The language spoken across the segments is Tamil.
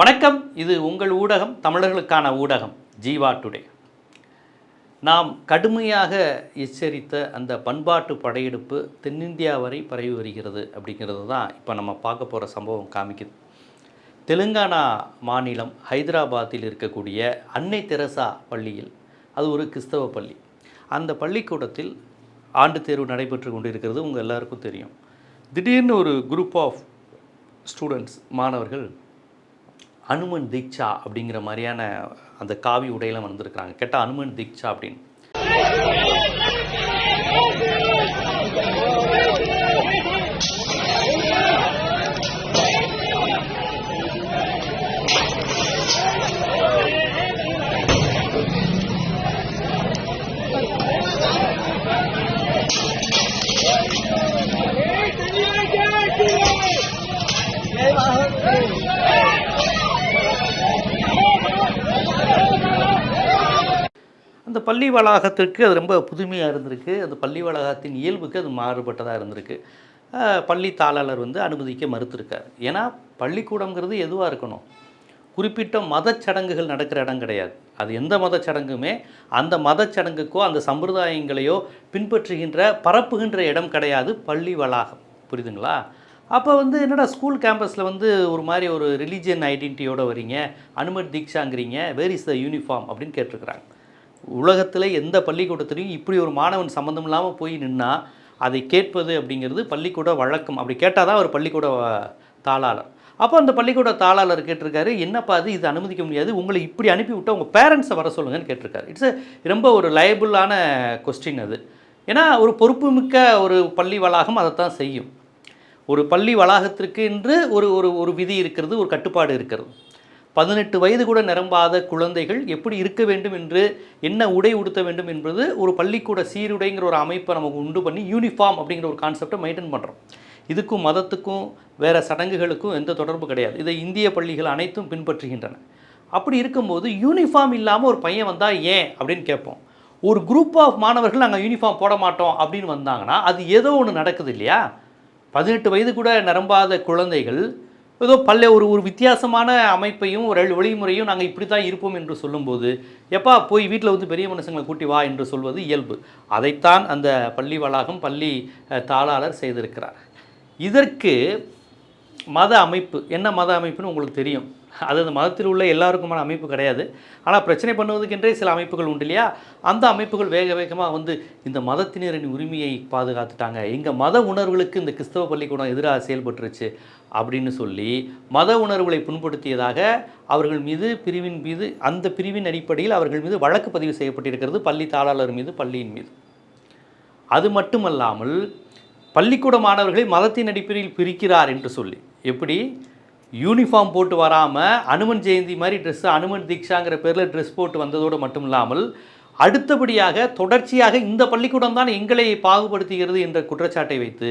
வணக்கம். இது உங்கள் ஊடகம் தமிழர்களுக்கான ஊடகம் ஜீவா டுடே. நாம் கடுமையாக எச்சரித்த அந்த பண்பாட்டு படையெடுப்பு தென்னிந்தியா வரை பரவி வருகிறது அப்படிங்கிறது தான் இப்போ நம்ம பார்க்க போகிற சம்பவம் காமிக்குது. தெலுங்கானா மாநிலம் ஹைதராபாத்தில் இருக்கக்கூடிய அன்னை தெரசா பள்ளியில் அது ஒரு கிறிஸ்தவ பள்ளி. அந்த பள்ளிக்கூடத்தில் ஆண்டு தேர்வு நடைபெற்று கொண்டிருக்கிறது உங்கள் எல்லாருக்கும் தெரியும். திடீர்னு ஒரு குரூப் ஆஃப் ஸ்டூடெண்ட்ஸ் மாணவர்கள் அனுமன் தீக்ஷா அப்படிங்கிற மாதிரியான அந்த காவி உடையில வந்திருக்கிறாங்க. கேட்டால் அனுமன் தீக்ஷா அப்படின்னு. அந்த பள்ளி வளாகத்திற்கு அது ரொம்ப புதுமையாக இருந்திருக்கு. அந்த பள்ளி வளாகத்தின் இயல்புக்கு அது மாறுபட்டதாக இருந்திருக்கு. பள்ளி தாளாளர் வந்து அனுமதிக்க மறுத்திருக்கார். ஏன்னா பள்ளிக்கூடங்கிறது எதுவாக இருக்கணும்? குறிப்பிட்ட மதச்சடங்குகள் நடக்கிற இடம் கிடையாது. அது எந்த மதச்சடங்குமே அந்த மதச்சடங்குக்கோ அந்த சம்பிரதாயங்களையோ பின்பற்றுகின்ற பரப்புகின்ற இடம் கிடையாது பள்ளி வளாகம். புரியுதுங்களா? அப்போ வந்து என்னடா ஸ்கூல் கேம்பஸில் வந்து ஒரு மாதிரி ஒரு ரிலீஜியன் ஐடென்டிட்டியோட வரீங்க? அனுமதி தீக்ஷாங்கிறீங்க. வேர் இஸ் த யூனிஃபார்ம் அப்படின்னு கேட்டிருக்கிறாங்க. உலகத்தில் எந்த பள்ளிக்கூடத்துலையும் இப்படி ஒரு மாணவன் சம்மந்தம் இல்லாமல் போய் நின்னா அதை கேட்பது அப்படிங்கிறது பள்ளிக்கூட வழக்கம். அப்படி கேட்டால் தான் ஒரு பள்ளிக்கூட தாளாளர். அப்போ அந்த பள்ளிக்கூட தாளாளர் கேட்டிருக்காரு என்னப்பா அது? இது அனுமதிக்க முடியாது. உங்களை இப்படி அனுப்பிவிட்டால் உங்கள் பேரண்ட்ஸை வர சொல்லுங்கன்னு கேட்டிருக்காரு. இட்ஸ் ரொம்ப ஒரு லயபிளான கொஸ்டின் அது. ஏன்னா ஒரு பொறுப்புமிக்க ஒரு பள்ளி வளாகம் அதைத்தான் செய்யும். ஒரு பள்ளி வளாகத்திற்கு என்று ஒரு ஒரு ஒரு விதி இருக்கிறது ஒரு கட்டுப்பாடு இருக்கிறது. பதினெட்டு வயது கூட நிரம்பாத குழந்தைகள் எப்படி இருக்க வேண்டும் என்று என்ன உடை உடுத்த வேண்டும் என்பது ஒரு பள்ளிக்கூட சீருடைங்கிற ஒரு அமைப்பை நமக்கு உண்டு பண்ணி யூனிஃபார்ம் அப்படிங்கிற ஒரு கான்செப்டை மெயின்டைன் பண்ணுறோம் இதுக்கும் மதத்துக்கும் வேறு சடங்குகளுக்கும் எந்த தொடர்பு கிடையாது. இதை இந்திய பள்ளிகள் அனைத்தும் பின்பற்றுகின்றன. அப்படி இருக்கும்போது யூனிஃபார்ம் இல்லாமல் ஒரு பையன் வந்தால் ஏன் அப்படின்னு கேட்போம். ஒரு குரூப் ஆஃப் மாணவர்கள் நாங்கள் யூனிஃபார்ம் போட மாட்டோம் அப்படின்னு வந்தாங்கன்னா அது ஏதோ ஒன்று நடக்குது இல்லையா? பதினெட்டு வயது கூட நிரம்பாத குழந்தைகள் ஏதோ பல்ல ஒரு ஒரு வித்தியாசமான அமைப்பையும் ஒரு வழிமுறையும் நாங்கள் இப்படி தான் இருப்போம் என்று சொல்லும்போது எப்பா போய் வீட்டில் வந்து பெரிய மனுஷங்களை கூட்டி வா என்று சொல்வது இயல்பு. அதைத்தான் அந்த பள்ளி வளாகம் பள்ளி தாளாளர் செய்திருக்கிறார். இதற்கு மத அமைப்பு என்ன மத அமைப்புன்னு உங்களுக்கு தெரியும். அது அந்த மதத்தில் உள்ள எல்லாருக்குமான அமைப்பு கிடையாது. ஆனால் பிரச்சனை பண்ணுவதுக்கென்றே சில அமைப்புகள் உண்டு இல்லையா? அந்த அமைப்புகள் வேக வேகமாக வந்து இந்த மதத்தினரின் உரிமையை பாதுகாத்துட்டாங்க. எங்கள் மத உணர்வுகளுக்கு இந்த கிறிஸ்தவ பள்ளிக்கூடம் எதிராக செயல்பட்டுருச்சு அப்படின்னு சொல்லி மத உணர்வுகளை புண்படுத்தியதாக அவர்கள் மீது பிரிவின் மீது அந்த பிரிவின் அடிப்படையில் அவர்கள் மீது வழக்கு பதிவு செய்யப்பட்டிருக்கிறது பள்ளி தாளாளர் மீது பள்ளியின் மீது. அது மட்டுமல்லாமல் பள்ளிக்கூட மாணவர்களை மதத்தின் அடிப்படையில் பிரிக்கிறார் என்று சொல்லி எப்படி? யூனிஃபார்ம் போட்டு வராமல் அனுமன் ஜெயந்தி மாதிரி ட்ரெஸ்ஸு அனுமன் தீக்ஷாங்கிற பேரில் ட்ரெஸ் போட்டு வந்ததோடு மட்டும் இல்லாமல் அடுத்தபடியாக தொடர்ச்சியாக இந்த பள்ளிக்கூடம் தான் எங்களை பாகுபடுத்துகிறது என்ற குற்றச்சாட்டை வைத்து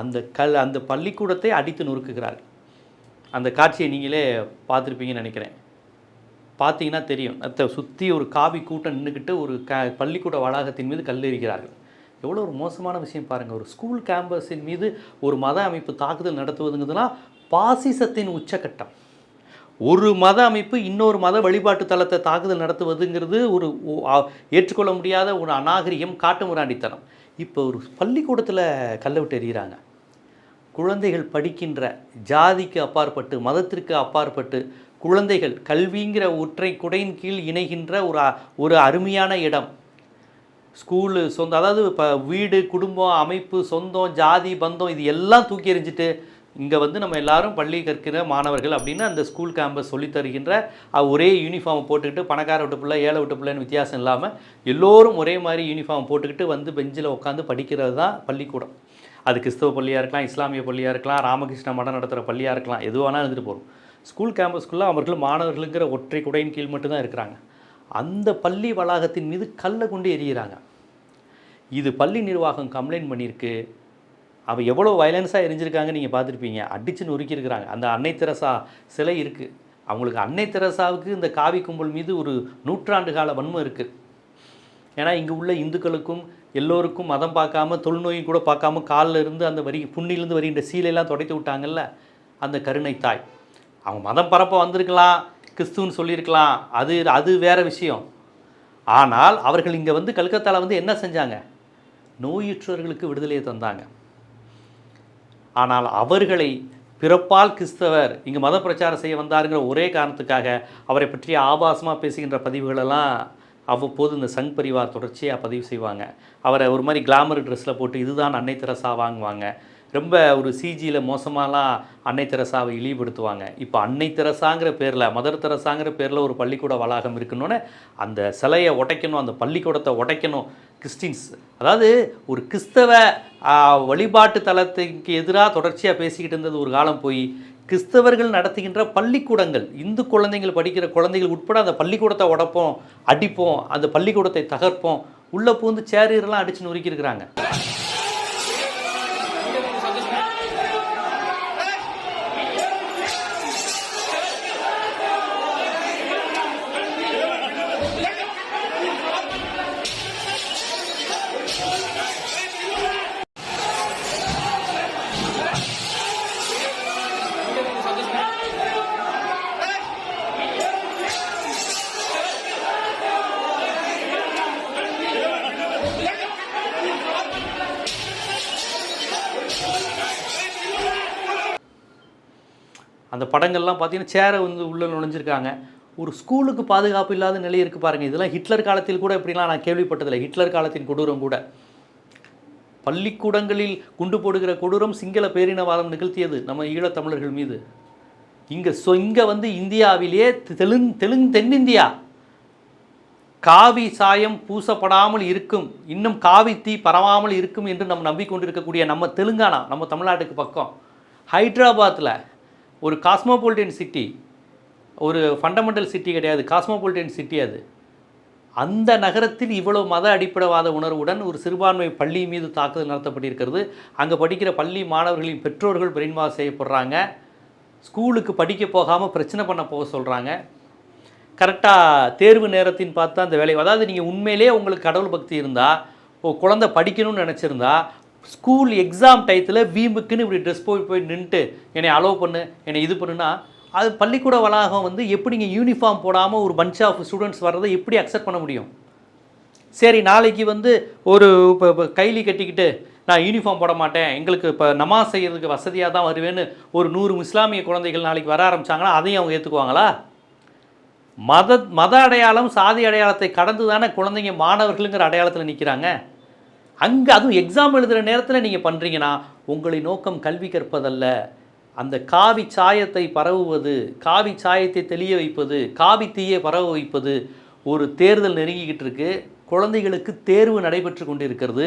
அந்த கல் அந்த பள்ளிக்கூடத்தை அடித்து நொறுக்குகிறார் அந்த காட்சியை நீங்களே பார்த்துருப்பீங்கன்னு நினைக்கிறேன். பார்த்தீங்கன்னா தெரியும். அதை சுற்றி ஒரு காவி கூட்டம் நின்றுக்கிட்டு ஒரு க பள்ளிக்கூட வளாகத்தின் மீது கல் எறிகிறார்கள். எவ்வளோ ஒரு மோசமான விஷயம் பாருங்கள் ஒரு ஸ்கூல் கேம்பஸின் மீது ஒரு மத அமைப்பு தாக்குதல் நடத்துவதுங்கிறதுனா பாசிசத்தின் உச்சக்கட்டம் ஒரு மத அமைப்பு இன்னொரு மத வழிபாட்டு தளத்தை தாக்குதல் நடத்துவதுங்கிறது ஒரு ஏற்றுக்கொள்ள முடியாத ஒரு அநாகரிகம் காட்டுமுராண்டித்தனம் இப்போ ஒரு பள்ளிக்கூடத்தில் கல்லை விட்டு எறிகிறாங்க. குழந்தைகள் படிக்கின்ற ஜாதிக்கு அப்பாற்பட்டு மதத்திற்கு அப்பாற்பட்டு குழந்தைகள் கல்விங்கிற ஒற்றை குடையின் கீழ் இணைகின்ற ஒரு ஒரு அருமையான இடம். ஸ்கூலு சொந்தம் அதாவது இப்போ வீடு குடும்பம் அமைப்பு சொந்தம் ஜாதி பந்தம் இது எல்லாம் தூக்கி எறிஞ்சிட்டு இங்கே வந்து நம்ம எல்லாரும் பள்ளி கற்கிற மாணவர்கள் அப்படின்னு அந்த ஸ்கூல் கேம்பஸ் சொல்லி தருகின்ற ஒரே யூனிஃபார்ம் போட்டுக்கிட்டு பணக்கார விட்டு பிள்ளை ஏழை விட்டு பிள்ளைன்னு வித்தியாசம் இல்லாமல் எல்லோரும் ஒரே மாதிரி யூனிஃபார்ம் போட்டுக்கிட்டு வந்து பெஞ்சில் உட்காந்து படிக்கிறது தான் பள்ளிக்கூடம். அது கிறிஸ்தவ பள்ளியாக இருக்கலாம் இஸ்லாமிய பள்ளியாக இருக்கலாம் ராமகிருஷ்ண மடம் நடத்துகிற பள்ளியாக இருக்கலாம் எது வேணாலும் இருந்துட்டு போகிறோம் ஸ்கூல் கேம்பஸ்க்குள்ளே அவர்கள் மாணவர்களுங்கிற ஒற்றை குடையின் கீழ் மட்டும்தான் இருக்கிறாங்க. அந்த பள்ளி வளாகத்தின் மீது கல்லை கொண்டு எரியிறாங்க இது பள்ளி நிர்வாகம் கம்ப்ளைண்ட் பண்ணியிருக்கு. அவள் எவ்வளோ வயலன்ஸாக எரிஞ்சிருக்காங்க நீங்கள் பார்த்துருப்பீங்க. அடிச்சு நொறுக்கியிருக்கிறாங்க அந்த அன்னை தெரசா சிலை இருக்குது அவங்களுக்கு அன்னை தெரசாவுக்கு இந்த காவி கும்பல் மீது ஒரு நூற்றாண்டு கால வன்மம் இருக்குது ஏன்னா இங்கே உள்ள இந்துக்களுக்கும் எல்லோருக்கும் மதம் பார்க்காம தொழுநோயும் கூட பார்க்காம காலில் இருந்து அந்த வரி புண்ணிலிருந்து வருகின்ற சீலையெல்லாம் துடைத்து விட்டாங்கல்ல. அந்த கருணை தாய் அவங்க மதம் பரப்ப வந்திருக்கலாம். கிறிஸ்துன்னு சொல்லியிருக்கலாம். அது அது வேறு விஷயம். ஆனால் அவர்கள் இங்கே வந்து கல்கத்தாவில் வந்து என்ன செஞ்சாங்க? நோயுற்றவர்களுக்கு விடுதலையை தந்தாங்க. ஆனால் அவர்களை பிறப்பால் கிறிஸ்தவர் இங்கே மத பிரச்சாரம் செய்ய வந்தாருங்கிற ஒரே காரணத்துக்காக அவரை பற்றி ஆபாசமாக பேசுகின்ற பதிவுகளெல்லாம் அவ்வப்போது இந்த சங் பரிவார் தொடர்ச்சியாக பதிவு செய்வாங்க. அவரை ஒரு மாதிரி கிளாமர் ட்ரெஸ்ஸில் போட்டு இதுதான் அன்னை தெரசா வாங்குவாங்க. ரொம்ப ஒரு சிஜியில் மோசமாலாம் அன்னை தெரசாவை இழிவுபடுத்துவாங்க. இப்போ அன்னை தெரசாங்கிற பேரில் மதர் தெரசாங்கிற பேரில் ஒரு பள்ளிக்கூட வளாகம் இருக்கணும்னு அந்த சிலையை உடைக்கணும் அந்த பள்ளிக்கூடத்தை உடைக்கணும். கிறிஸ்டின்ஸ் அதாவது ஒரு கிறிஸ்தவ வழிபாட்டு தலத்துக்கு எதிராக தொடர்ச்சியாக பேசிக்கிட்டு இருந்தது ஒரு காலம் போய் கிறிஸ்தவர்கள் நடத்துகின்ற பள்ளிக்கூடங்கள் இந்து குழந்தைகள் படிக்கிற குழந்தைகள் உட்பட அந்த பள்ளிக்கூடத்தை உடைப்போம் அடிப்போம் அந்த பள்ளிக்கூடத்தை தகர்ப்போம் உள்ளே பூந்து சேரியர்லாம் அடிச்சு நொறுக்கியிருக்கிறாங்க. படங்கள்லாம் பார்த்தீங்கன்னா சேரை வந்து உள்ளே நுழைஞ்சிருக்காங்க. ஒரு ஸ்கூலுக்கு பாதுகாப்பு இல்லாத நிலை இருக்குது பாருங்கள் இதெல்லாம் ஹிட்லர் காலத்தில் கூட இப்படிலாம் நான் கேள்விப்பட்டதில்லை. ஹிட்லர் காலத்தின் கொடூரம் கூட. பள்ளிக்கூடங்களில் குண்டு போடுகிற கொடூரம் சிங்கள பேரினவாதம் நிகழ்த்தியது நம்ம ஈழத்தமிழர்கள் மீது. இங்கே ஸோ இங்கே வந்து இந்தியாவிலேயே தெலுங்கு தெலுங்கு தென்னிந்தியா. காவி சாயம் பூசப்படாமல் இருக்கும். இன்னும் காவி தீ பரவாமல் இருக்கும் என்று நம்ம நம்பிக்கொண்டிருக்கக்கூடிய நம்ம தெலுங்கானா நம்ம தமிழ்நாட்டுக்கு பக்கம். ஹைதராபாத்தில் ஒரு காஸ்மோபாலிட்டன் சிட்டி ஒரு ஃபண்டமெண்டல் சிட்டி கிடையாது காஸ்மோபாலிட்டன் சிட்டி அது. அந்த நகரத்தில் இவ்வளோ மத அடிப்படைவாத உணர்வுடன் ஒரு சிறுபான்மை பள்ளி மீது தாக்குதல் நடத்தப்பட்டிருக்கிறது. அங்கே படிக்கிற பள்ளி மாணவர்களின் பெற்றோர்கள் பிரெயின் வாஷ் செய்யப்படுறாங்க. ஸ்கூலுக்கு படிக்க போகாமல் பிரச்சனை பண்ண போக சொல்கிறாங்க கரெக்டாக தேர்வு நேரத்தின் பார்த்து அந்த வேலை அதாவது நீங்கள் உண்மையிலே உங்களுக்கு கடவுள் பக்தி இருந்தால் ஓ குழந்தை படிக்கணும்னு நினச்சிருந்தா ஸ்கூல் எக்ஸாம் டயத்தில் வீம்புக்குன்னு இப்படி ட்ரெஸ் போய் போய் நின்றுட்டு என்னை அலோவ் பண்ணு என்னை இது பண்ணுன்னா அது பள்ளிக்கூட வளாகம் வந்து எப்படி நீங்கள் யூனிஃபார்ம் போடாமல் ஒரு பஞ்ச் ஆஃப் ஸ்டூடெண்ட்ஸ் வர்றதை எப்படி அக்செப்ட் பண்ண முடியும்? சரி நாளைக்கு வந்து ஒரு இப்போ இப்போ கைலி கட்டிக்கிட்டு நான் யூனிஃபார்ம் போட மாட்டேன் எங்களுக்கு இப்போ நமாஸ் செய்கிறதுக்கு வசதியாக தான் வருவேன்னு ஒரு நூறு இஸ்லாமிய குழந்தைகள் நாளைக்கு வர ஆரம்பிச்சாங்கன்னா அதையும் அவங்க ஏற்றுக்குவாங்களா மத மத அடையாளம் சாதி அடையாளத்தை கடந்து தானே குழந்தைங்க மாணவர்களுங்கிற அடையாளத்தில் நிற்கிறாங்க அங்கே அதுவும் எக்ஸாம் எழுதுகிற நேரத்தில் நீங்கள் பண்ணுறீங்கன்னா உங்களை நோக்கம் கல்வி கற்பதல்ல. அந்த காவி சாயத்தை பரவுவது காவி சாயத்தை தெளிய வைப்பது காவி தீயை பரவ வைப்பது ஒரு தேர்தல் நெருங்கிக்கிட்டு இருக்கு. குழந்தைகளுக்கு தேர்வு நடைபெற்று கொண்டிருக்கிறது.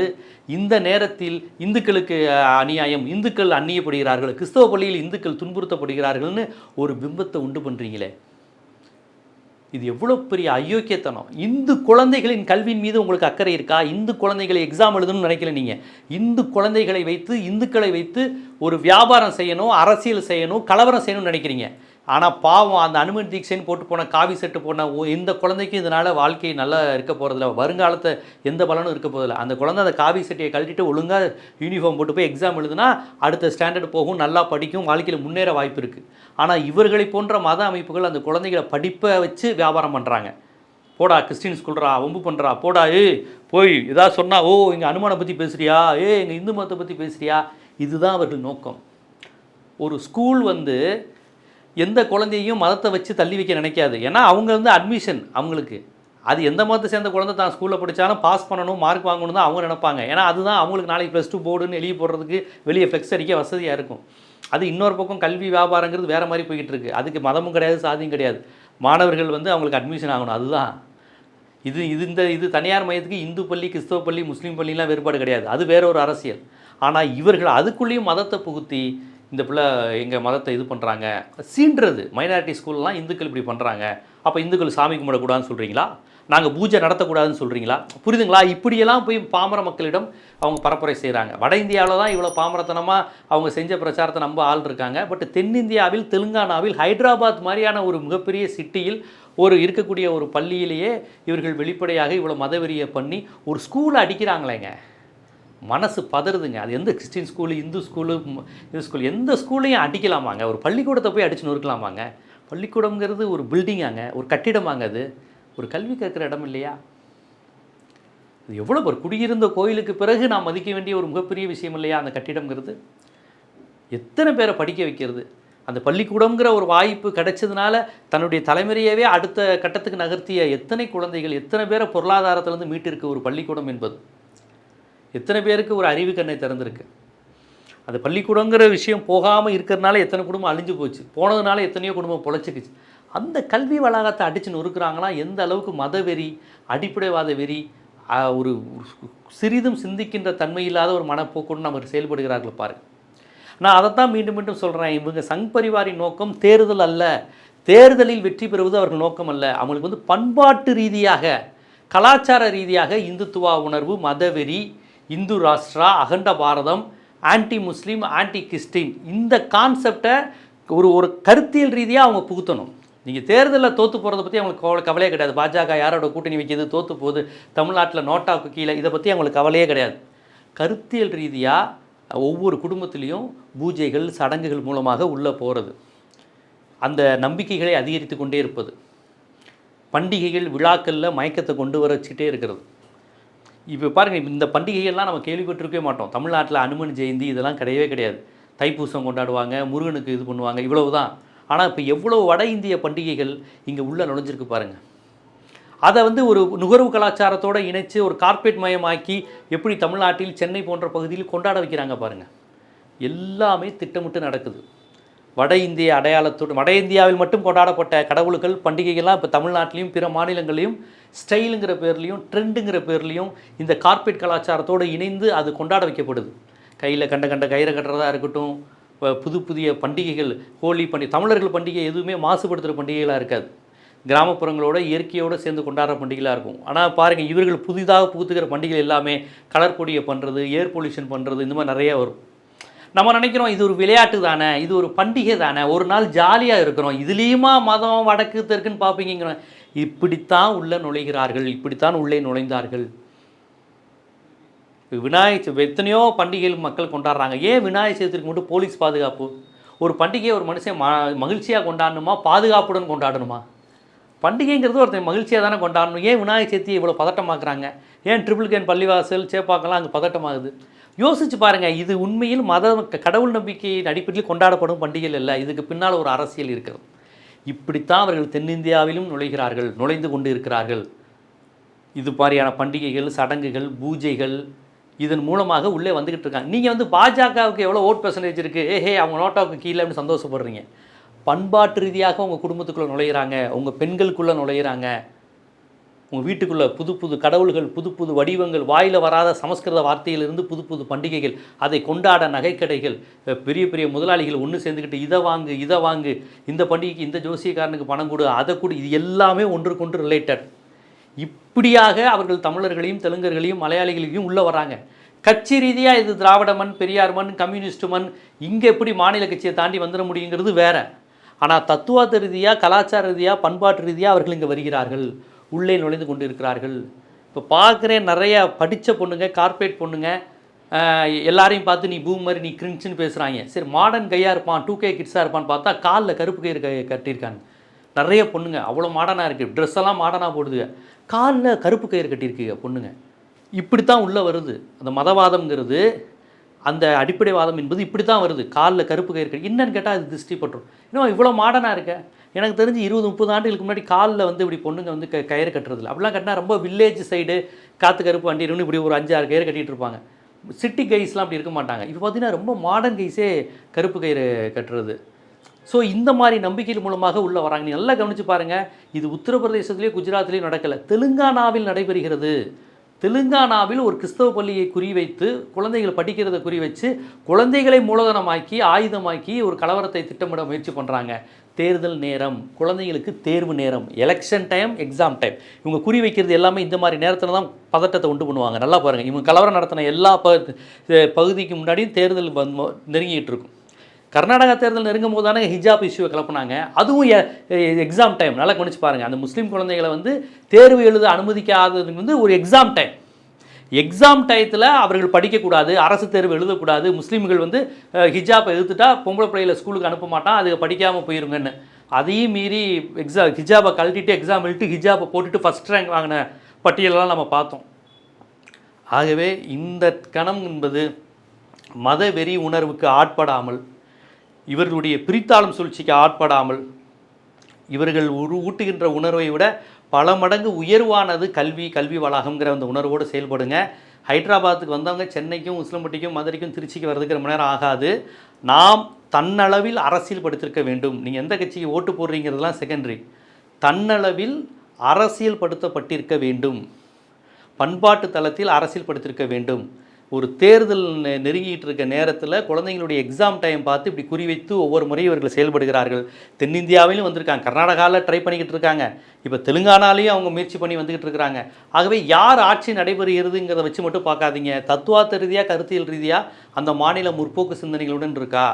இந்த நேரத்தில் இந்துக்களுக்கு அநியாயம் இந்துக்கள் அந்நியப்படுகிறார்கள் கிறிஸ்தவ பள்ளியில் இந்துக்கள் துன்புறுத்தப்படுகிறார்கள்னு ஒரு பிம்பத்தை உண்டு பண்ணுறீங்களே இது எவ்வளோ பெரிய அயோக்கியத்தனம். இந்து குழந்தைகளின் கல்வியின் மீது உங்களுக்கு அக்கறை இருக்கா? இந்து குழந்தைகளை எக்ஸாம் எழுதணும்னு நினைக்கல நீங்கள் இந்து குழந்தைகளை வைத்து இந்துக்களை வைத்து ஒரு வியாபாரம் செய்யணும் அரசியல் செய்யணும் கலவரம் செய்யணும்னு நினைக்கிறீங்க. ஆனால் பாவம் அந்த அனுமன் தீக்ஷைன்னு போட்டு போன காவி செட்டு போன இந்த எந்த குழந்தைக்கும் இதனால் வாழ்க்கை நல்லா இருக்க போகிறதில்ல வருங்காலத்தை எந்த பலனும் இருக்க போகிறதில்ல அந்த குழந்தை அந்த காவி சட்டையை கழட்டிட்டு ஒழுங்காக யூனிஃபார்ம் போட்டு போய் எக்ஸாம் எழுதுனா அடுத்த ஸ்டாண்டர்ட் போகும் நல்லா படிக்கும் வாழ்க்கையில் முன்னேற வாய்ப்பு இருக்குது ஆனால் இவர்களை போன்ற மத அமைப்புகள் அந்த குழந்தைகளை படிப்பை வச்சு வியாபாரம் பண்ணுறாங்க போடா கிறிஸ்டின் ஸ்கூல்ரா ஒம்பு பண்ணுறா போடா ஏ போய் ஏதாவது சொன்னா ஓ எங்கள் அனுமானை பற்றி பேசுறியா? ஏ எங்கள் இந்து மதத்தை பற்றி பேசுறியா? இதுதான் அவர்கள் நோக்கம். ஒரு ஸ்கூல் வந்து எந்த குழந்தையும் மதத்தை வச்சு தள்ளி வைக்க நினைக்காது. ஏன்னா அவங்க வந்து அட்மிஷன் அவங்களுக்கு. அது எந்த மதத்தை சேர்ந்த குழந்தை தான் ஸ்கூலில் படித்தாலும் பாஸ் பண்ணணும் மார்க் வாங்கணும் தான் அவங்க நினைப்பாங்க. ஏன்னா அதுதான் அவங்களுக்கு நாளைக்கு ப்ளஸ் டூ போர்டுன்னு எழுதி போடுறதுக்கு வெளியே ஃப்ளெக்ஸ் அடிக்க வசதியாக இருக்கும். அது இன்னொரு பக்கம் கல்வி வியாபாரங்கிறது வேறு மாதிரி போய்கிட்டு இருக்குது அதுக்கு மதமும் கிடையாது சாதியும் கிடையாது. மாணவர்கள் வந்து அவங்களுக்கு அட்மிஷன் ஆகணும். அதுதான். இது இது இந்த இது தனியார் மையத்துக்கு இந்து பள்ளி கிறிஸ்தவ பள்ளி முஸ்லீம் பள்ளிலாம் வேறுபாடு கிடையாது. அது வேற ஒரு அரசியல். ஆனால் இவர்கள் அதுக்குள்ளேயும் மதத்தை புகுத்தி இந்த பிள்ளை எங்கள் மதத்தை இது பண்ணுறாங்க சீன்றது. மைனாரிட்டி ஸ்கூல்லாம் இந்துக்கள் இப்படி பண்ணுறாங்க அப்போ இந்துக்கள் சாமி கும்பிடக்கூடாதுன்னு சொல்கிறீங்களா நாங்கள் பூஜை நடத்தக்கூடாதுன்னு சொல்கிறீங்களா புரியுதுங்களா? இப்படியெல்லாம் போய் பாமர மக்களிடம் அவங்க பரப்புரை செய்கிறாங்க வட இந்தியாவில் தான் இவ்வளோ பாமரத்தனமாக அவங்க செஞ்ச பிரச்சாரத்தை நம்ப ஆள் இருக்காங்க பட் தென்னிந்தியாவில் தெலுங்கானாவில் ஹைதராபாத் மாதிரியான ஒரு மிகப்பெரிய சிட்டியில் ஒரு இருக்கக்கூடிய ஒரு பள்ளியிலேயே இவர்கள் வெளிப்படையாக இவ்வளோ மதவெறியை பண்ணி ஒரு ஸ்கூலை அடிக்கிறாங்களேங்க. மனசு பதறுதுங்க. அது எந்த கிறிஸ்டின் ஸ்கூலு இந்து ஸ்கூலு ம், இது ஸ்கூல் எந்த ஸ்கூலையும் அடிக்கலாமாங்க. ஒரு பள்ளிக்கூடத்தை போய் அடிச்சு நொறுக்கலாமாங்க. பள்ளிக்கூடம்ங்கிறது ஒரு பில்டிங்காங்க. ஒரு கட்டிடமாங்க அது. ஒரு கல்வி கற்கிற இடம் இல்லையா? இது எவ்வளோ ஒரு குடியிருந்த கோயிலுக்கு பிறகு நாம் மதிக்க வேண்டிய ஒரு மிகப்பெரிய விஷயம் இல்லையா அந்த கட்டிடங்கிறது எத்தனை பேரை படிக்க வைக்கிறது? அந்த பள்ளிக்கூடம்ங்கிற ஒரு வாய்ப்பு கிடைச்சதுனால தன்னுடைய தலைமுறையவே அடுத்த கட்டத்துக்கு நகர்த்திய எத்தனை குழந்தைகள் எத்தனை பேரை பொருளாதாரத்திலேருந்து மீட்டிருக்கு ஒரு பள்ளிக்கூடம் என்பது? எத்தனை பேருக்கு ஒரு அறிவு கண்ணை திறந்திருக்கு? அந்த பள்ளிக்கூடங்கிற விஷயம் போகாமல் இருக்கிறதுனால எத்தனை குடும்பம் அழிஞ்சு போச்சு. போனதுனால எத்தனையோ குடும்பம் பொழைச்சிக்குச்சு. அந்த கல்வி வளாகத்தை அடித்து நொறுக்கிறாங்களா? எந்த அளவுக்கு மத வெறி அடிப்படைவாத வெறி ஒரு சிறிதும் சிந்திக்கின்ற தன்மை இல்லாத ஒரு மனப்போக்குன்னு நம்ம செயல்படுகிறார்கள் பாருங்க. நான் அதைத்தான் மீண்டும் மீண்டும் சொல்கிறேன் இவங்க சங் பரிவாரின் நோக்கம் தேர்தல் அல்ல. தேர்தலில் வெற்றி பெறுவது அவர்கள் நோக்கம் அல்ல. அவங்களுக்கு வந்து பண்பாட்டு ரீதியாக கலாச்சார ரீதியாக இந்துத்துவா உணர்வு மதவெறி Hindu Rashtra Akhand Bharat anti Muslim anti Christian இந்த கான்செப்டை ஒரு ஒரு கருத்தியல் ரீதியாக அவங்க புகுத்தணும். நீங்கள் தேர்தலில் தோற்று போகிறத பற்றி அவங்களுக்கு கவலை கவலையே கிடையாது. பாஜக யாரோட கூட்டணி வைக்கிது தோற்று போகுது தமிழ்நாட்டில் நோட்டாவுக்கு கீழே இதை பற்றி அவங்களுக்கு கவலையே கிடையாது. கருத்தியல் ரீதியாக ஒவ்வொரு குடும்பத்திலையும் பூஜைகள் சடங்குகள் மூலமாக உள்ளே போகிறது அந்த நம்பிக்கைகளை அதிகரித்து கொண்டே இருப்பது. பண்டிகைகள் விழாக்களில் மயக்கத்தை கொண்டு வர வச்சுக்கிட்டே இருக்கிறது. இப்போ பாருங்கள் இந்த பண்டிகைகள்லாம் நம்ம கேள்விப்பட்டிருக்கவே மாட்டோம். தமிழ்நாட்டில் அனுமன் ஜெயந்தி இதெல்லாம் கிடையவே கிடையாது. தைப்பூசம் கொண்டாடுவாங்க முருகனுக்கு இது பண்ணுவாங்க இவ்வளவு தான் ஆனால் இப்போ எவ்வளோ வட இந்திய பண்டிகைகள் இங்கே உள்ளே நுழைஞ்சிருக்கு பாருங்கள் அதை வந்து ஒரு நுகர்வு கலாச்சாரத்தோடு இணைச்சு ஒரு கார்ப்பரேட் மயமாக்கி எப்படி தமிழ்நாட்டில் சென்னை போன்ற பகுதியில் கொண்டாட வைக்கிறாங்க பாருங்கள் எல்லாமே திட்டமிட்டு நடக்குது. வட இந்திய அடையாளத்தோடு வட இந்தியாவில் மட்டும் கொண்டாடப்பட்ட கடவுள்கள் பண்டிகைகள்லாம் இப்போ தமிழ்நாட்டிலையும் பிற மாநிலங்களையும் ஸ்டைலுங்கிற பேர்லையும் ட்ரெண்டுங்கிற பேர்லையும் இந்த கார்ப்பரேட் கலாச்சாரத்தோடு இணைந்து அது கொண்டாட வைக்கப்படுது. கையில் கண்ட கண்ட கயிறை கட்டுறதா இருக்கட்டும் இப்போ புது புதிய பண்டிகைகள் ஹோலி பண்டிகை தமிழர்கள் பண்டிகை எதுவுமே மாசுபடுத்துகிற பண்டிகைகளாக இருக்காது. கிராமப்புறங்களோட இயற்கையோடு சேர்ந்து கொண்டாடுற பண்டிகைகளாக இருக்கும். ஆனால் பாருங்கள் இவர்கள் புதிதாக புகுத்துக்கிற பண்டிகை எல்லாமே கலர் பொடியை பண்ணுறது ஏர் பொல்யூஷன் பண்ணுறது இந்த மாதிரி நிறைய வரும். நம்ம நினைக்கிறோம் இது ஒரு விளையாட்டு தானே இது ஒரு பண்டிகை தானே ஒரு நாள் ஜாலியாக இருக்கிறோம் இதுலேயுமா மதம் வடக்கு தெற்குன்னு பார்ப்பீங்கிறோம் இப்படித்தான் உள்ளே நுழைகிறார்கள் இப்படித்தான் உள்ளே நுழைந்தார்கள். விநாயகர் எத்தனையோ பண்டிகைகள் மக்கள் கொண்டாடுறாங்க. ஏன் விநாயகர் சதுர்த்திக்கு மட்டும் போலீஸ் பாதுகாப்பு? ஒரு பண்டிகையை ஒரு மனுஷன் ம மகிழ்ச்சியாக கொண்டாடணுமா? பாதுகாப்புடன் கொண்டாடணுமா? பண்டிகைங்கிறது ஒருத்தன் மகிழ்ச்சியாக தானே கொண்டாடணும். ஏன் விநாயகர் சதுர்த்தி இவ்வளோ பதட்டமாக்குறாங்க? ஏன் ட்ரிபிள் கேன் பள்ளிவாசல் சேப்பாக்கெல்லாம் அங்கே பதட்டமாகுது? யோசிச்சு பாருங்கள் இது உண்மையில் மத கடவுள் நம்பிக்கையின் அடிப்படையில் கொண்டாடப்படும் பண்டிகைகள் இல்லை இதுக்கு பின்னால் ஒரு அரசியல் இருக்கிறது. இப்படித்தான் அவர்கள் தென்னிந்தியாவிலும் நுழைகிறார்கள் நுழைந்து கொண்டு இருக்கிறார்கள் இது மாதிரியான பண்டிகைகள் சடங்குகள் பூஜைகள் இதன் மூலமாக உள்ளே வந்துக்கிட்டு இருக்காங்க. நீங்கள் வந்து பாஜகவுக்கு எவ்வளோ ஓட் பெர்சன்டேஜ் இருக்குது ஏஹே அவங்க நோட்டாவுக்கு கீழே அப்படின்னு சந்தோஷப்படுறீங்க. பண்பாட்டு ரீதியாக உங்கள் குடும்பத்துக்குள்ளே நுழையிறாங்க உங்கள் பெண்களுக்குள்ளே நுழையிறாங்க. உங்கள் வீட்டுக்குள்ளே புது புது கடவுள்கள் புது புது வடிவங்கள் வாயில் வராத சமஸ்கிருத வார்த்தையிலிருந்து புது புது பண்டிகைகள் அதை கொண்டாட நகைக்கடைகள் பெரிய பெரிய முதலாளிகள் ஒன்று சேர்ந்துக்கிட்டு இதை வாங்கு இதை வாங்கு இந்த பண்டிகைக்கு இந்த ஜோசியக்காரனுக்கு பணம் கொடு அதை கொடு இது எல்லாமே ஒன்றுக்கொன்று ரிலேட்டட் இப்படியாக அவர்கள் தமிழர்களையும் தெலுங்கர்களையும் மலையாளிகளையும் உள்ளே வராங்க கட்சி ரீதியாக இது திராவிட மண் பெரியார் மண் கம்யூனிஸ்ட் மண் இங்கே எப்படி மாநில கட்சியை தாண்டி வந்துட முடியுங்கிறது வேற. ஆனால் தத்துவார்த்த ரீதியாக கலாச்சார ரீதியாக பண்பாட்டு ரீதியாக அவர்கள் இங்கே வருகிறார்கள். உள்ளே நுழைந்து கொண்டு இருக்கிறார்கள் இப்போ பார்க்குறேன் நிறைய படித்த பொண்ணுங்க கார்ப்பரேட் பொண்ணுங்க எல்லாரையும் பார்த்து நீ பூம் மாதிரி நீ கிரிஞ்சுன்னு பேசுகிறாங்க சரி மாடர்ன் கையாக இருப்பான் டூ கே கிட்ஸாக இருப்பான்னு பார்த்தா காலில் கருப்பு கயிறு கை கட்டியிருக்காங்க. நிறைய பொண்ணுங்க அவ்வளோ மாடனாக இருக்குது ட்ரெஸ் எல்லாம் மாடனாக போடுதுங்க. காலில் கருப்பு கயிறு கட்டியிருக்குங்க பொண்ணுங்க. இப்படி தான் உள்ளே வருது. அந்த மதவாதம்ங்கிறது அந்த அடிப்படைவாதம் என்பது இப்படி தான் வருது. காலில் கருப்பு கயிறு கட்டி என்னன்னு கேட்டால் அது திருஷ்டி பட்டுரும். இன்னும் இவ்வளோ மாடனாக இருக்க? எனக்கு தெரிஞ்சு இருபது முப்பது ஆண்டுகளுக்கு முன்னாடி காலில் வந்து இப்படி பொண்ணுங்க வந்து க கயிறு கட்டுறதில்ல. அப்படிலாம் கட்டினா ரொம்ப வில்லேஜ் சைடு காற்று கருப்பு வண்டி இருந்து இப்படி ஒரு அஞ்சாறு கயிறு கட்டிகிட்டு இருப்பாங்க. சிட்டி கைஸ்லாம் அப்படி இருக்க மாட்டாங்க. இப்போ பார்த்தீங்கன்னா ரொம்ப மாடர்ன் கைஸே கருப்பு கயிறு கட்டுறது. ஸோ இந்த மாதிரி நம்பிக்கைகள் மூலமாக உள்ளே வராங்க. நீ நல்லா கவனித்து பாருங்கள் இது உத்தரப்பிரதேசத்துலேயும் குஜராத்லேயும் நடக்கலை. தெலுங்கானாவில் நடைபெறுகிறது. தெலுங்கானாவில் ஒரு கிறிஸ்தவ பள்ளியை குறிவைத்து குழந்தைகள் படிக்கிறதை குறி வச்சு குழந்தைகளை மூலதனமாக்கி ஆயுதமாக்கி ஒரு கலவரத்தை திட்டமிட முயற்சி பண்ணுறாங்க தேர்தல் நேரம் குழந்தைங்களுக்கு தேர்வு நேரம் எலெக்ஷன் டைம் எக்ஸாம் டைம் இவங்க குறி வைக்கிறது எல்லாமே இந்த மாதிரி நேரத்தில் தான் பதட்டத்தை உண்டு பண்ணுவாங்க. நல்லா பாருங்கள் இவங்க கலவரம் நடத்தின எல்லா ப பகுதிக்கு முன்னாடியும் தேர்தல் வந்து நெருங்கிட்டு இருக்கும். கர்நாடகா தேர்தல் நெருங்கும் போது தானே ஹிஜாப் இஷ்யூவை கிளப்புனாங்க. அதுவும் எக்ஸாம் டைம் நல்லா கவனிச்சு பாருங்கள் அந்த முஸ்லீம் குழந்தைகளை வந்து தேர்வு எழுத அனுமதிக்காததுக்கு வந்து ஒரு எக்ஸாம் டைம் எக்ஸாம் டயத்தில் அவர்கள் படிக்கக்கூடாது அரசு தேர்வு எழுதக்கூடாது. முஸ்லீம்கள் வந்து ஹிஜாப்பை எதிர்த்துட்டா பொம்பளை பிள்ளைகளை ஸ்கூலுக்கு அனுப்ப மாட்டான். அது படிக்காமல் போயிருங்கன்னு. அதையும் மீறி எக்ஸா ஹிஜாபை கழட்டிட்டு எக்ஸாம் எழுதிட்டு ஹிஜாபை போட்டுட்டு ஃபஸ்ட் ரேங்க் வாங்கின பட்டியலெல்லாம் நம்ம பார்த்தோம். ஆகவே இந்த கணம் என்பது மத வெறி உணர்வுக்கு ஆட்படாமல் இவர்களுடைய பிரித்தாளும் சூழ்ச்சிக்கு ஆட்படாமல் இவர்கள் உரு ஊட்டுகின்ற உணர்வை விட பல மடங்கு உயர்வானது கல்வி கல்வி வளாகம்ங்கிற அந்த உணர்வோடு செயல்படுங்க. ஹைதராபாத்துக்கு வந்தவங்க சென்னைக்கும் உசிலம்பட்டிக்கும் மதுரைக்கும் திருச்சிக்கு வர்றதுக்கு ரொம்ப நேரம் ஆகாது. நாம் தன்னளவில் அரசியல் படுத்திருக்க வேண்டும். நீங்கள் எந்த கட்சிக்கு ஓட்டு போடுறீங்கிறதுலாம் செகண்டரி தன்னளவில் அரசியல் படுத்தப்பட்டிருக்க வேண்டும். பண்பாட்டு தளத்தில் அரசியல் படுத்திருக்க வேண்டும். ஒரு தேர்தல் நெருங்கிட்டு இருக்க நேரத்தில் குழந்தைங்களுடைய எக்ஸாம் டைம் பார்த்து இப்படி குறிவைத்து ஒவ்வொரு முறையும் இவர்கள் செயல்படுகிறார்கள். தென்னிந்தியாவிலும் வந்திருக்காங்க. கர்நாடகாவில் ட்ரை பண்ணிக்கிட்டு இருக்காங்க. இப்போ தெலுங்கானாலையும் அவங்க முயற்சி பண்ணி வந்துக்கிட்டு இருக்கிறாங்க ஆகவே யார் ஆட்சி நடைபெறுகிறதுங்கிறத வச்சு மட்டும் பார்க்காதீங்க. தத்துவார்த்த ரீதியாக கருத்தியல் ரீதியாக அந்த மாநில முற்போக்கு சிந்தனைகளுடன் இருக்கா?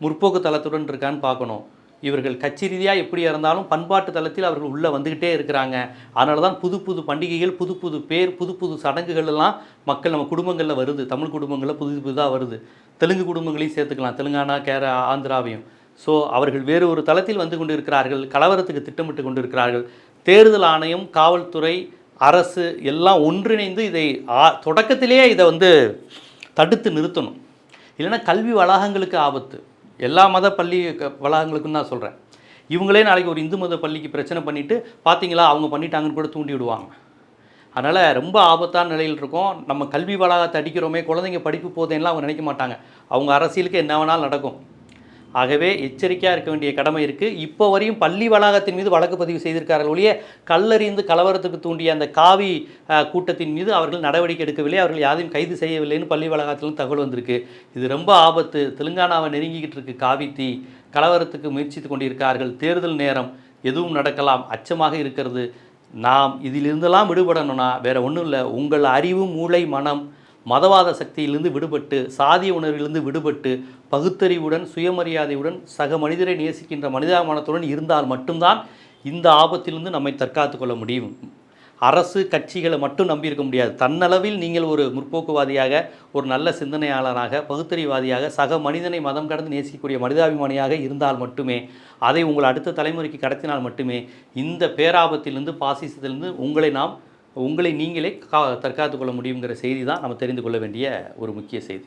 முற்போக்கு தளத்துடன் இருக்கான்னு பார்க்கணும். இவர்கள் கட்சி ரீதியாக எப்படி இருந்தாலும் பண்பாட்டு தளத்தில் அவர்கள் உள்ளே வந்துக்கிட்டே இருக்கிறாங்க. அதனால தான் புது புது பண்டிகைகள் புது புது பேர் புது புது சடங்குகள் எல்லாம் மக்கள் நம்ம குடும்பங்களில் வருது. தமிழ் குடும்பங்களில் புது புதுதாக வருது. தெலுங்கு குடும்பங்களையும் சேர்த்துக்கலாம். தெலுங்கானா கேர ஆந்திராவையும். ஸோ அவர்கள் வேறு ஒரு தளத்தில் வந்து கொண்டு இருக்கிறார்கள் கலவரத்துக்கு திட்டமிட்டு கொண்டு இருக்கிறார்கள் தேர்தல் ஆணையம் காவல்துறை அரசு எல்லாம் ஒன்றிணைந்து இதை ஆ- தொடக்கத்திலேயே இதை வந்து தடுத்து நிறுத்தணும். இல்லைன்னா கல்வி வளாகங்களுக்கு ஆபத்து. எல்லா மத பள்ளி க- வளாகங்களுக்கும் தான் சொல்கிறேன் இவங்களே நாளைக்கு ஒரு இந்து மத பள்ளிக்கு பிரச்சனை பண்ணிவிட்டு பார்த்தீங்களா அவங்க பண்ணிட்டாங்கன்னு கூட தூண்டி விடுவாங்க. அதனால் ரொம்ப ஆபத்தான நிலையில் இருக்கோம். நம்ம கல்வி வளாகத்தை அடிக்கிறோமே குழந்தைங்க படிப்பு போதேன்னா அவங்க நினைக்க மாட்டாங்க. அவங்க அரசியலுக்கு என்ன வேணாலும் நடக்கும். ஆகவே எச்சரிக்கையாக இருக்க வேண்டிய கடமை இருக்குது இப்போ வரையும் பள்ளி வளாகத்தின் மீது வழக்கு பதிவு செய்திருக்கார்கள் ஒழிய கல்லறிந்து கலவரத்துக்கு தூண்டிய அந்த காவி கூட்டத்தின் மீது அவர்கள் நடவடிக்கை எடுக்கவில்லை. அவர்கள் யாரையும் கைது செய்யவில்லைன்னு பள்ளி வளாகத்திலும் தகவல் வந்திருக்கு. இது ரொம்ப ஆபத்து. தெலுங்கானாவை நெருங்கிக்கிட்டு இருக்கு காவி தீ. கலவரத்துக்கு முயற்சித்து கொண்டிருக்கிறார்கள். தேர்தல் நேரம் எதுவும் நடக்கலாம். அச்சமாக இருக்கிறது. நாம் இதிலிருந்தெல்லாம் விடுபடணும்னா வேற ஒன்றும் இல்லை. உங்கள் அறிவு மூளை மனம் மதவாத சக்தியிலிருந்து விடுபட்டு சாதிய உணர்விலிருந்து விடுபட்டு பகுத்தறிவுடன் சுயமரியாதையுடன் சக மனிதரை நேசிக்கின்ற மனிதாபிமானத்துடன் இருந்தால் மட்டும்தான் இந்த ஆபத்திலிருந்து நம்மை தற்காத்து கொள்ள முடியும். அரசு கட்சிகளை மட்டும் நம்பியிருக்க முடியாது. தன்னளவில் நீங்கள் ஒரு முற்போக்குவாதியாக ஒரு நல்ல சிந்தனையாளராக பகுத்தறிவாதியாக சக மனிதனை மதம் கடந்து நேசிக்கக்கூடிய மனிதாபிமானியாக இருந்தால் மட்டுமே அதை உங்கள் அடுத்த தலைமுறைக்கு கடத்தினால் மட்டுமே இந்த பேராபத்திலிருந்து பாசிசத்திலிருந்து உங்களை நாம் உங்களை நீங்களே கா தற்காத்து கொள்ள முடியுங்கிற செய்தி தான் நம்ம தெரிந்து கொள்ள வேண்டிய ஒரு முக்கிய செய்தி.